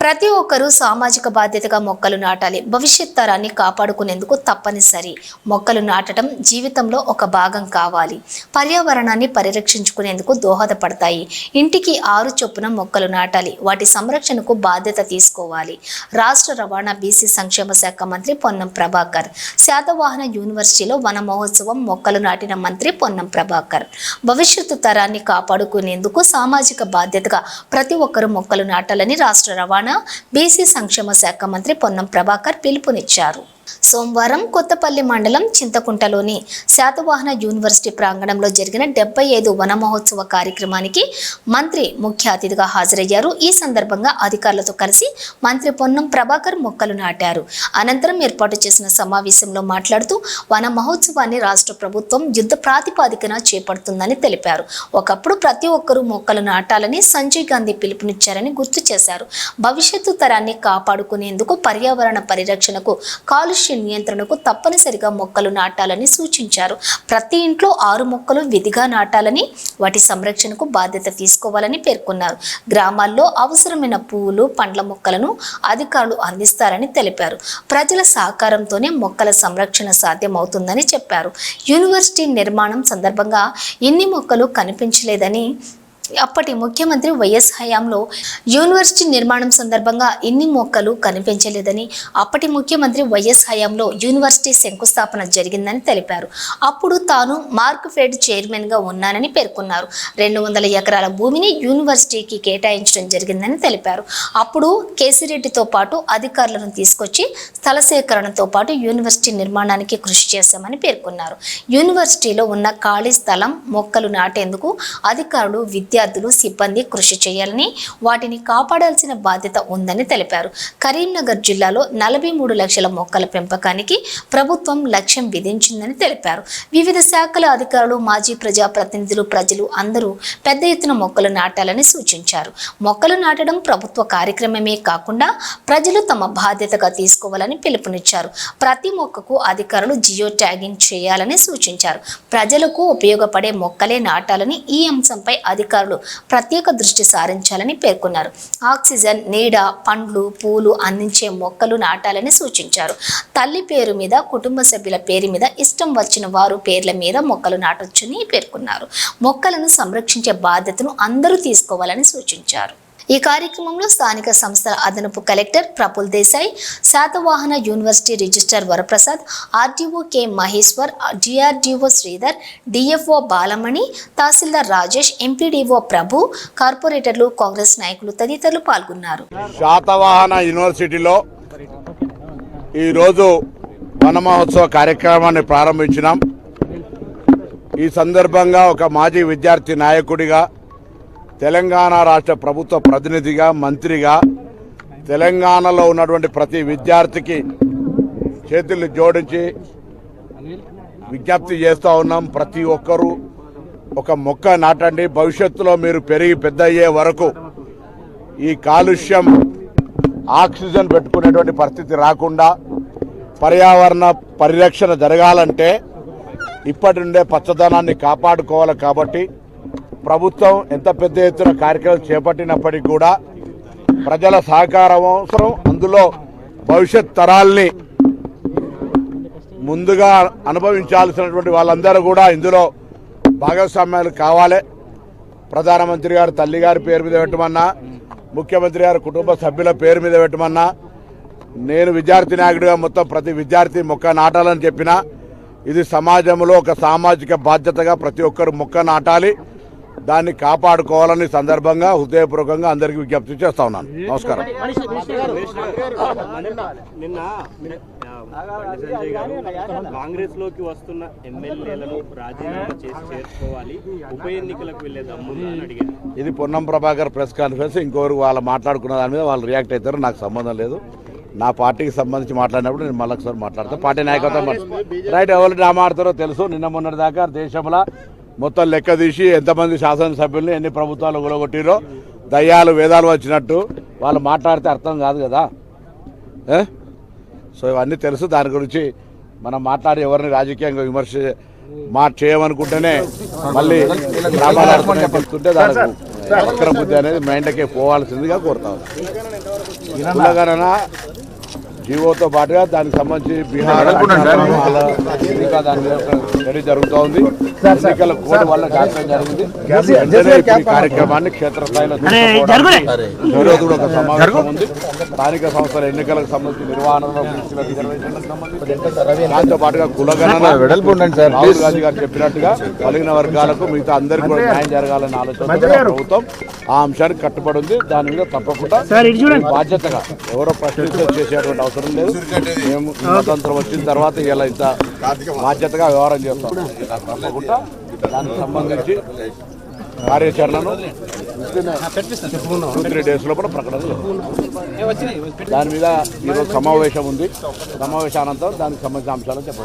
ప్రతి ఒక్కరూ సామాజిక బాధ్యతగా మొక్కలు నాటాలి. భవిష్యత్ తరాన్ని కాపాడుకునేందుకు తప్పనిసరి. మొక్కలు నాటడం జీవితంలో ఒక భాగం కావాలి. పర్యావరణాన్ని పరిరక్షించుకునేందుకు దోహదపడతాయి. ఇంటికి ఆరు చొప్పున మొక్కలు నాటాలి. వాటి సంరక్షణకు బాధ్యత తీసుకోవాలి. రాష్ట్ర రవాణా బీసీ సంక్షేమ శాఖ మంత్రి పొన్నం ప్రభాకర్ శాతవాహన యూనివర్సిటీలో వన మహోత్సవం మొక్కలు నాటిన మంత్రి పొన్నం ప్రభాకర్. భవిష్యత్తు తరాన్ని కాపాడుకునేందుకు సామాజిక బాధ్యతగా ప్రతి ఒక్కరూ మొక్కలు నాటాలని రాష్ట్ర రవాణా బీసీ సంక్షేమ శాఖ మంత్రి పొన్నం ప్రభాకర్ పిలుపునిచ్చారు. సోమవారం కొత్తపల్లి మండలం చింతకుంటలోని శాతవాహన యూనివర్సిటీ ప్రాంగణంలో జరిగిన డెబ్బై ఐదు వన మహోత్సవ కార్యక్రమానికి మంత్రి ముఖ్య అతిథిగా హాజరయ్యారు. ఈ సందర్భంగా అధికారులతో కలిసి మంత్రి పొన్నం ప్రభాకర్ మొక్కలు నాటారు. అనంతరం ఏర్పాటు చేసిన సమావేశంలో మాట్లాడుతూ వన మహోత్సవాన్ని రాష్ట్ర ప్రభుత్వం యుద్ధ ప్రాతిపాదికన చేపడుతుందని తెలిపారు. ఒకప్పుడు ప్రతి ఒక్కరూ మొక్కలు నాటాలని సంజయ్ గాంధీ పిలుపునిచ్చారని గుర్తు చేశారు. భవిష్యత్తు తరాన్ని కాపాడుకునేందుకు పర్యావరణ పరిరక్షణకు కాలుష్య నియంత్రణకు తప్పనిసరిగా మొక్కలు నాటాలని సూచించారు. ప్రతి ఇంట్లో ఆరు మొక్కలు విధిగా నాటాలని వాటి సంరక్షణకు బాధ్యత తీసుకోవాలని పేర్కొన్నారు. గ్రామాల్లో అవసరమైన పువ్వులు పండ్ల మొక్కలను అధికారులు అందిస్తారని తెలిపారు. ప్రజల సహకారంతోనే మొక్కల సంరక్షణ సాధ్యమవుతుందని చెప్పారు. యూనివర్సిటీ నిర్మాణం సందర్భంగా ఇన్ని మొక్కలు కనిపించలేదని అప్పటి ముఖ్యమంత్రి వైఎస్ హయాంలో యూనివర్సిటీ నిర్మాణం సందర్భంగా ఇన్ని మొక్కలు కనిపించలేదని అప్పటి ముఖ్యమంత్రి వైఎస్ హయాంలో యూనివర్సిటీ శంకుస్థాపన జరిగిందని తెలిపారు. అప్పుడు తాను మార్క్ ఫెడ్ చైర్మన్గా ఉన్నానని పేర్కొన్నారు. రెండు వందల ఎకరాల భూమిని యూనివర్సిటీకి కేటాయించడం జరిగిందని తెలిపారు. అప్పుడు కేసిరెడ్డితో పాటు అధికారులను తీసుకొచ్చి స్థల సేకరణతో పాటు యూనివర్సిటీ నిర్మాణానికి కృషి చేశామని పేర్కొన్నారు. యూనివర్సిటీలో ఉన్న ఖాళీ స్థలం మొక్కలు నాటేందుకు అధికారులు విద్యార్థులు సిబ్బంది కృషి చేయాలని వాటిని కాపాడాల్సిన బాధ్యత ఉందని తెలిపారు. కరీంనగర్ జిల్లాలో నలభై మూడు లక్షల మొక్కల పెంపకానికి ప్రభుత్వం లక్ష్యం విధించిందని తెలిపారు. వివిధ శాఖల అధికారులు మాజీ ప్రజాప్రతినిధులు ప్రజలు అందరూ పెద్ద ఎత్తున మొక్కలు నాటాలని సూచించారు. మొక్కలు నాటడం ప్రభుత్వ కార్యక్రమమే కాకుండా ప్రజలు తమ బాధ్యతగా తీసుకోవాలని పిలుపునిచ్చారు. ప్రతి మొక్కకు అధికారులు జియో ట్యాగింగ్ చేయాలని సూచించారు. ప్రజలకు ఉపయోగపడే మొక్కలే నాటాలని ఈ అంశంపై అధికారులు ప్రత్యేక దృష్టి సారించాలని పేర్కొన్నారు. ఆక్సిజన్ నీడ పండ్లు పూలు అందించే మొక్కలు నాటాలని సూచించారు. తల్లి పేరు మీద కుటుంబ సభ్యుల పేరు మీద ఇష్టం వచ్చిన వారు పేర్ల మీద మొక్కలు నాటొచ్చని పేర్కొన్నారు. మొక్కలను సంరక్షించే బాధ్యతను అందరూ తీసుకోవాలని సూచించారు. ఈ కార్యక్రమంలో స్థానిక సంస్థల అదనపు collector Praful Desai Satavahana university registrar Varaprasad RDO K Maheshwar DRDO Sridhar DFO Balamani tahsildar Rajesh MPDO Prabhu కార్పొరేటర్లు కాంగ్రెస్ నాయకులు తదితరులు పాల్గొన్నారు. శాతవాహన యూనివర్సిటీలో ఈరోజు వన మహోత్సవ కార్యక్రమాన్ని ప్రారంభించినాం. ఈ సందర్భంగా ఒక మాజీ విద్యార్థి నాయకుడిగా తెలంగాణ రాష్ట్ర ప్రభుత్వ ప్రతినిధిగా మంత్రిగా తెలంగాణలో ఉన్నటువంటి ప్రతి విద్యార్థికి చేతులు జోడించి విజ్ఞప్తి చేస్తూ ఉన్నాం. ప్రతి ఒక్కరూ ఒక మొక్క నాటండి. భవిష్యత్తులో మీరు పెరిగి పెద్ద అయ్యే వరకు ఈ కాలుష్యం ఆక్సిజన్ పెట్టుకునేటువంటి పరిస్థితి రాకుండా పర్యావరణ పరిరక్షణ జరగాలంటే ఇప్పటి నుండే పచ్చదనాన్ని కాపాడుకోవాలి కాబట్టి ప్రభుత్వం ఎంత పెద్ద ఎత్తున కార్యక్రమం చేపట్టినప్పటికీ కూడా ప్రజల సహకారం అవసరం. అందులో భవిష్యత్ తరాల్ని ముందుగా అనుభవించాల్సినటువంటి వాళ్ళందరూ కూడా ఇందులో భాగస్వామ్యాలు కావాలి. ప్రధానమంత్రి గారు తల్లి గారి పేరు మీద పెట్టమన్నా ముఖ్యమంత్రి గారు కుటుంబ సభ్యుల పేరు మీద పెట్టమన్నా నేను విద్యార్థి నాయకుడిగా మొత్తం ప్రతి విద్యార్థి మొక్క నాటాలని చెప్పిన ఇది సమాజంలో ఒక సామాజిక బాధ్యతగా ప్రతి ఒక్కరు మొక్క నాటాలి. దాన్ని కాపాడుకోవాలని సందర్భంగా హృదయపూర్వకంగా అందరికీ విజ్ఞప్తి చేస్తా ఉన్నాను. నమస్కారం. కాంగ్రెస్లోకి వస్తున్న ఎమ్మెల్యేలను రాజీనామా చేసి చేర్చుకోవాలి. ఉప ఎన్నికలకు అని అడిగారు. ఇది పొన్నం ప్రభాకర్ ప్రెస్ కాన్ఫరెన్స్. ఇంకొకరు వాళ్ళు మాట్లాడుకున్న దాని మీద వాళ్ళు రియాక్ట్ అవుతారు. నాకు సంబంధం లేదు. నా పార్టీకి సంబంధించి మాట్లాడినప్పుడు నేను మళ్ళీ ఒకసారి మాట్లాడతాను పార్టీ నాయకత్వం రైట్ ఎవరు డ్రామా ఆడతారో తెలుసు. నిన్న మొన్నటి దాకా దేశంలో మొత్తం లెక్క తీసి ఎంతమంది శాసనసభ్యుల్ని ఎన్ని ప్రభుత్వాలు గులగొట్టిరో దయ్యాలు వేదాలు వచ్చినట్టు వాళ్ళు మాట్లాడితే అర్థం కాదు కదా? సో ఇవన్నీ తెలుసు. దాని గురించి మనం మాట్లాడి ఎవరిని రాజకీయంగా విమర్శ మా చేయమనుకుంటేనే మళ్ళీ చెప్తుంటే దానికి వక్ర బుద్ధి అనేది మైండ్కే పోవాల్సిందిగా కోరుతా కులగణన జీవోతో పాటుగా దానికి సంబంధించి బీహార్ దాని జరుగుతూ ఉంది ఎన్నికల కోడ్ వల్ల జరిగింది. కార్యక్రమాన్ని క్షేత్రస్థాయిలో ఈరోజు ఒక సమావేశం ఉంది. స్థానిక సంస్థల ఎన్నికలకు సంబంధించి నిర్వహణలో సంబంధించి దాంతో పాటుగా కులగణన వెడల్పు సార్. రాహుల్ గాంధీ గారు చెప్పినట్టుగా కలిగిన వర్గాలకు మిగతా అందరికీ కూడా న్యాయం జరగాలని ఆలోచన ప్రభుత్వం ఆ అంశానికి కట్టుబడి ఉంది. దాని మీద తప్పకుండా బాధ్యతగా ఎవరో ప్రశ్నించే చేసేటువంటి అవసరం లేదు. మేము స్వతంత్రం వచ్చిన తర్వాత ఇలా ఇంత బాధ్యతగా వ్యవహారం చేస్తాం. తప్పకుండా దానికి సంబంధించి కార్యాచరణను టూ త్రీ డేస్ లోపల ప్రకటన. దాని మీద ఈరోజు సమావేశం ఉంది. సమావేశానంతరం దానికి సంబంధించిన అంశాలు చెప్పండి